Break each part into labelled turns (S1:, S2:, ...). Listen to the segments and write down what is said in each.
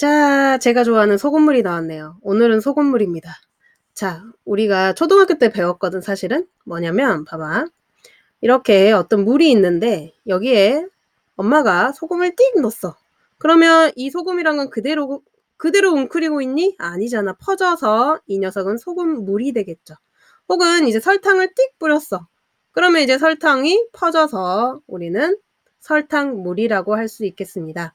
S1: 자, 제가 좋아하는 소금물이 나왔네요. 오늘은 소금물입니다. 자, 우리가 초등학교 때 배웠거든, 사실은. 뭐냐면, 봐봐. 이렇게 어떤 물이 있는데, 여기에 엄마가 소금을 띡 넣었어. 그러면 이 소금이란 건 그대로, 그대로 웅크리고 있니? 아니잖아. 퍼져서 이 녀석은 소금 물이 되겠죠. 혹은 이제 설탕을 띡 뿌렸어. 그러면 이제 설탕이 퍼져서 우리는 설탕물이라고 할 수 있겠습니다.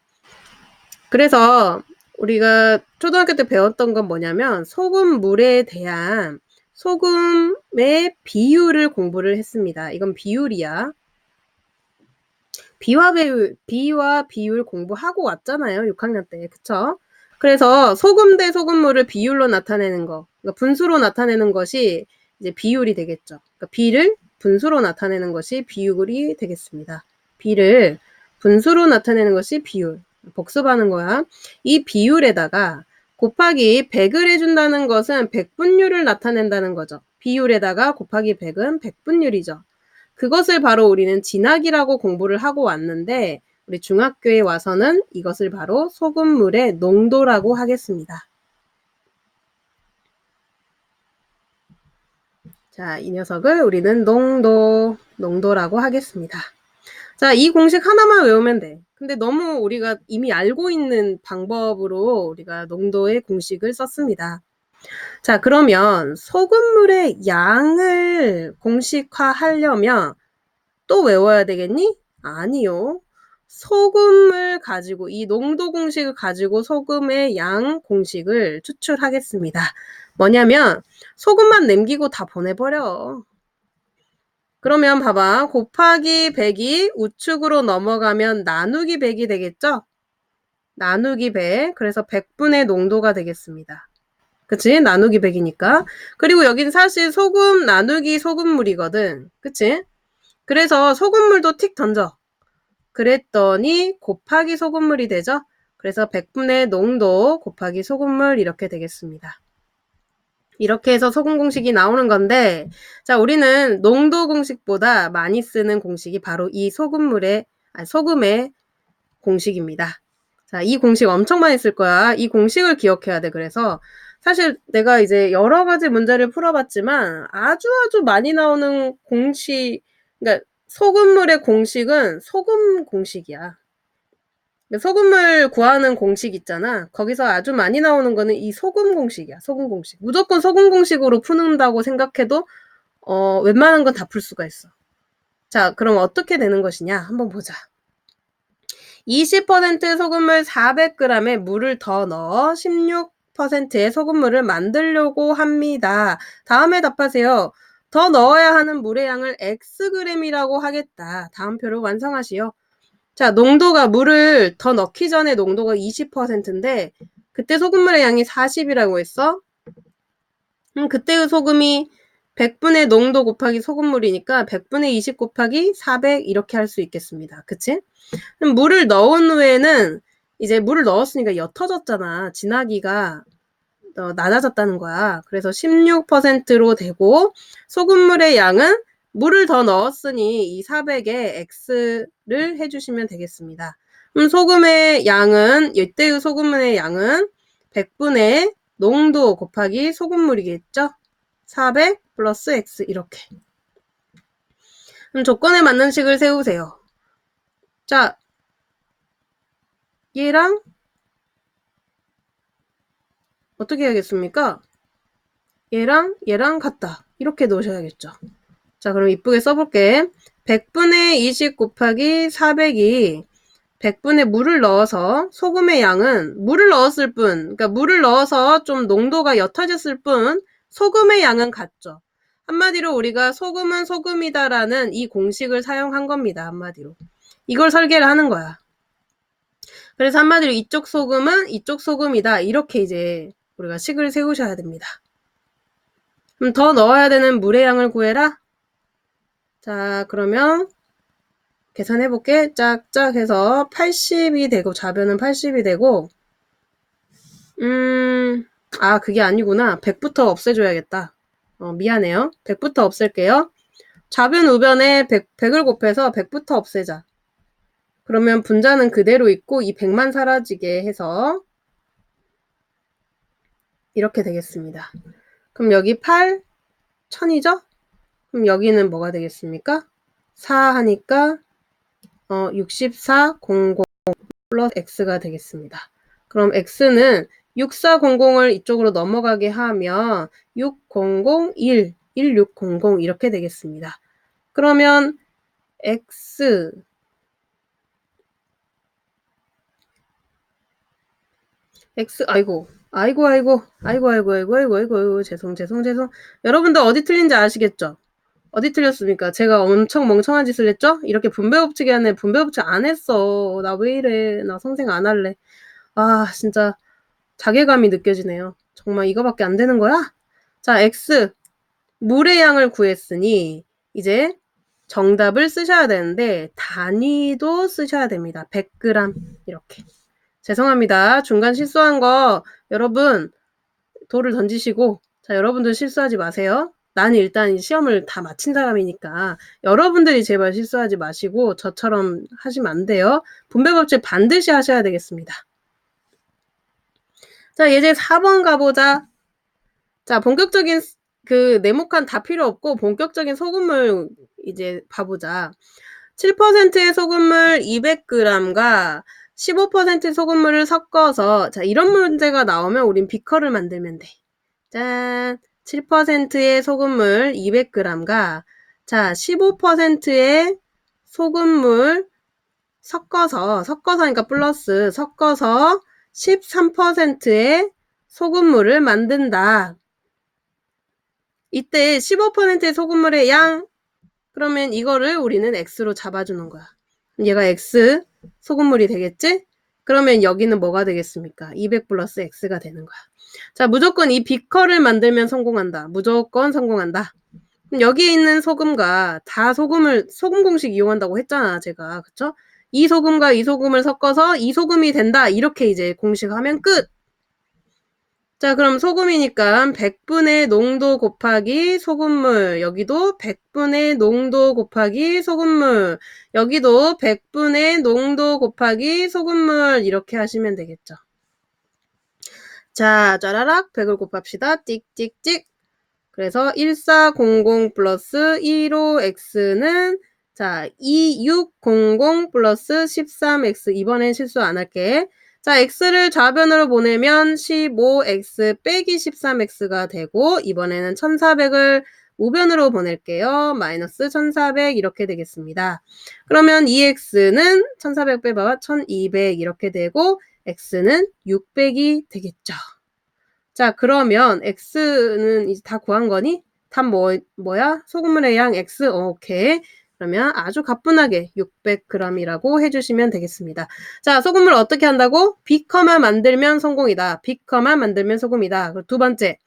S1: 그래서 우리가 초등학교 때 배웠던 건 뭐냐면 소금 물에 대한 소금의 비율을 공부를 했습니다. 이건 비율이야. 비와 비율, 비와 비율 공부하고 왔잖아요. 6학년 때. 그쵸? 그래서 소금 대 소금물을 비율로 나타내는 거, 그러니까 분수로 나타내는 것이 이제 비율이 되겠죠. 그러니까 비를 분수로 나타내는 것이 비율이 되겠습니다. 비를 분수로 나타내는 것이 비율. 복습하는 거야. 이 비율에다가 곱하기 100을 해준다는 것은 백분율을 나타낸다는 거죠. 비율에다가 곱하기 100은 백분율이죠. 그것을 바로 우리는 진학이라고 공부를 하고 왔는데 우리 중학교에 와서는 이것을 바로 소금물의 농도라고 하겠습니다. 자, 이 녀석을 우리는 농도, 농도라고 하겠습니다. 자, 이 공식 하나만 외우면 돼. 근데 너무 우리가 이미 알고 있는 방법으로 우리가 농도의 공식을 썼습니다. 자, 그러면 소금물의 양을 공식화하려면 또 외워야 되겠니? 아니요. 소금을 가지고 이 농도 공식을 가지고 소금의 양 공식을 추출하겠습니다. 뭐냐면 소금만 남기고 다 보내버려. 그러면 봐봐. 곱하기 100이 우측으로 넘어가면 나누기 100이 되겠죠? 나누기 100. 그래서 100분의 농도가 되겠습니다. 그치? 나누기 100이니까. 그리고 여긴 사실 소금 나누기 소금물이거든. 그치? 그래서 소금물도 틱 던져. 그랬더니 곱하기 소금물이 되죠? 그래서 100분의 농도 곱하기 소금물 이렇게 되겠습니다. 이렇게 해서 소금 공식이 나오는 건데, 자, 우리는 농도 공식보다 많이 쓰는 공식이 바로 이 소금물의, 아니, 소금의 공식입니다. 자, 이 공식 엄청 많이 쓸 거야. 이 공식을 기억해야 돼. 그래서 사실 내가 이제 여러 가지 문제를 풀어봤지만 아주 아주 많이 나오는 공식, 그러니까 소금물의 공식은 소금 공식이야. 소금을 구하는 공식 있잖아. 거기서 아주 많이 나오는 거는 이 소금 공식이야. 소금 공식. 무조건 소금 공식으로 푸는다고 생각해도 어, 웬만한 건 다 풀 수가 있어. 자, 그럼 어떻게 되는 것이냐? 한번 보자. 20% 소금물 400g에 물을 더 넣어 16%의 소금물을 만들려고 합니다. 다음에 답하세요. 더 넣어야 하는 물의 양을 Xg이라고 하겠다. 다음 표를 완성하시오. 자, 농도가 물을 더 넣기 전에 농도가 20%인데 그때 소금물의 양이 40이라고 했어. 음, 그때의 소금이 100분의 농도 곱하기 소금물이니까 100분의 20 곱하기 400 이렇게 할 수 있겠습니다. 그치? 그럼 물을 넣은 후에는 이제 물을 넣었으니까 옅어졌잖아. 진하기가 어, 낮아졌다는 거야. 그래서 16%로 되고 소금물의 양은 물을 더 넣었으니 이 400에 x를 해주시면 되겠습니다. 그럼 소금의 양은 이때의 소금의 양은 100분의 농도 곱하기 소금물이겠죠? 400 플러스 x 이렇게. 그럼 조건에 맞는 식을 세우세요. 자, 얘랑 어떻게 해야겠습니까? 얘랑 얘랑 같다. 이렇게 놓으셔야겠죠. 자, 그럼 이쁘게 써볼게. 100분의 20 곱하기 400이 100분의 물을 넣어서 소금의 양은 물을 넣었을 뿐, 그러니까 물을 넣어서 좀 농도가 옅어졌을 뿐 소금의 양은 같죠. 한마디로 우리가 소금은 소금이다라는 이 공식을 사용한 겁니다. 한마디로. 이걸 설계를 하는 거야. 그래서 한마디로 이쪽 소금은 이쪽 소금이다. 이렇게 이제 우리가 식을 세우셔야 됩니다. 그럼 더 넣어야 되는 물의 양을 구해라. 자, 그러면 계산해 볼게. 짝짝 해서 80이 되고 좌변은 80이 되고 음, 아, 그게 아니구나. 100부터 없애줘야겠다. 어, 미안해요. 100부터 없앨게요. 좌변 우변에 100, 100을 곱해서 100부터 없애자. 그러면 분자는 그대로 있고 이 100만 사라지게 해서 이렇게 되겠습니다. 그럼 여기 8 1000이죠? 그럼 여기는 뭐가 되겠습니까? 4 하니까 어, 6400 플러스 x가 되겠습니다. 그럼 x는 6400을 이쪽으로 넘어가게 하면 6001, 1600 이렇게 되겠습니다. 그러면 x x 아이고 아이고 아이고 아이고 아이고 아이고 아이고 아이고 아이고 죄송 죄송 죄송 여러분들 어디 틀린지 아시겠죠? 어디 틀렸습니까? 제가 엄청 멍청한 짓을 했죠? 이렇게 분배 법칙이 안에 분배 법칙 안 했어. 나 왜 이래? 나 선생 안 할래. 아, 진짜 자괴감이 느껴지네요. 정말 이거밖에 안 되는 거야? 자, x 물의 양을 구했으니 이제 정답을 쓰셔야 되는데 단위도 쓰셔야 됩니다. 100g 이렇게. 죄송합니다. 중간 실수한 거 여러분 돌을 던지시고 자, 여러분들 실수하지 마세요. 나는 일단 시험을 다 마친 사람이니까 여러분들이 제발 실수하지 마시고 저처럼 하시면 안 돼요. 분배 법칙 반드시 하셔야 되겠습니다. 자, 이제 4번 가보자. 자, 본격적인 그 네모칸 다 필요 없고 본격적인 소금물 이제 봐보자. 7%의 소금물 200g과 15% 소금물을 섞어서 자, 이런 문제가 나오면 우린 비커를 만들면 돼. 짠. 7%의 소금물 200g과 자, 15%의 소금물 섞어서 섞어서 하니까 플러스 섞어서 13%의 소금물을 만든다. 이때 15%의 소금물의 양 그러면 이거를 우리는 x로 잡아주는 거야. 얘가 x 소금물이 되겠지? 그러면 여기는 뭐가 되겠습니까? 200 플러스 x가 되는 거야. 자, 무조건 이 비커를 만들면 성공한다. 무조건 성공한다. 여기에 있는 소금과 다 소금을 소금 공식 이용한다고 했잖아, 제가. 그쵸? 이 소금과 이 소금을 섞어서 이 소금이 된다. 이렇게 이제 공식하면 끝. 자, 그럼 소금이니까 100분의 농도 곱하기 소금물. 여기도 100분의 농도 곱하기 소금물. 여기도 100분의 농도 곱하기 소금물. 이렇게 하시면 되겠죠. 자, 짜라락 100을 곱합시다. 찍찍찍. 그래서 1400 플러스 15x는 자, 2600 플러스 13x. 이번엔 실수 안 할게. 자, x를 좌변으로 보내면 15x 빼기 13x가 되고 이번에는 1400을 우변으로 보낼게요. 마이너스 1400 이렇게 되겠습니다. 그러면 2x는 1400 빼봐 1200 이렇게 되고 x는 600이 되겠죠. 자, 그러면 x는 이제 다 구한 거니? 답 뭐, 뭐야? 소금물의 양 x, 어, 오케이. 그러면 아주 가뿐하게 600g이라고 해주시면 되겠습니다. 자, 소금물 어떻게 한다고? 비커만 만들면 성공이다. 비커만 만들면 소금이다. 그리고 두 번째,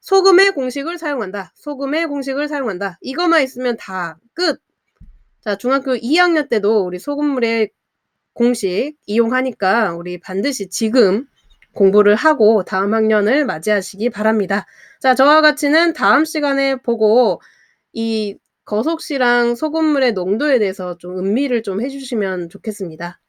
S1: 소금의 공식을 사용한다. 소금의 공식을 사용한다. 이것만 있으면 다 끝. 자, 중학교 2학년 때도 우리 소금물의 공식 이용하니까 우리 반드시 지금 공부를 하고 다음 학년을 맞이하시기 바랍니다. 자, 저와 같이는 다음 시간에 보고 이 거속시랑 소금물의 농도에 대해서 좀 음미를 좀 해주시면 좋겠습니다.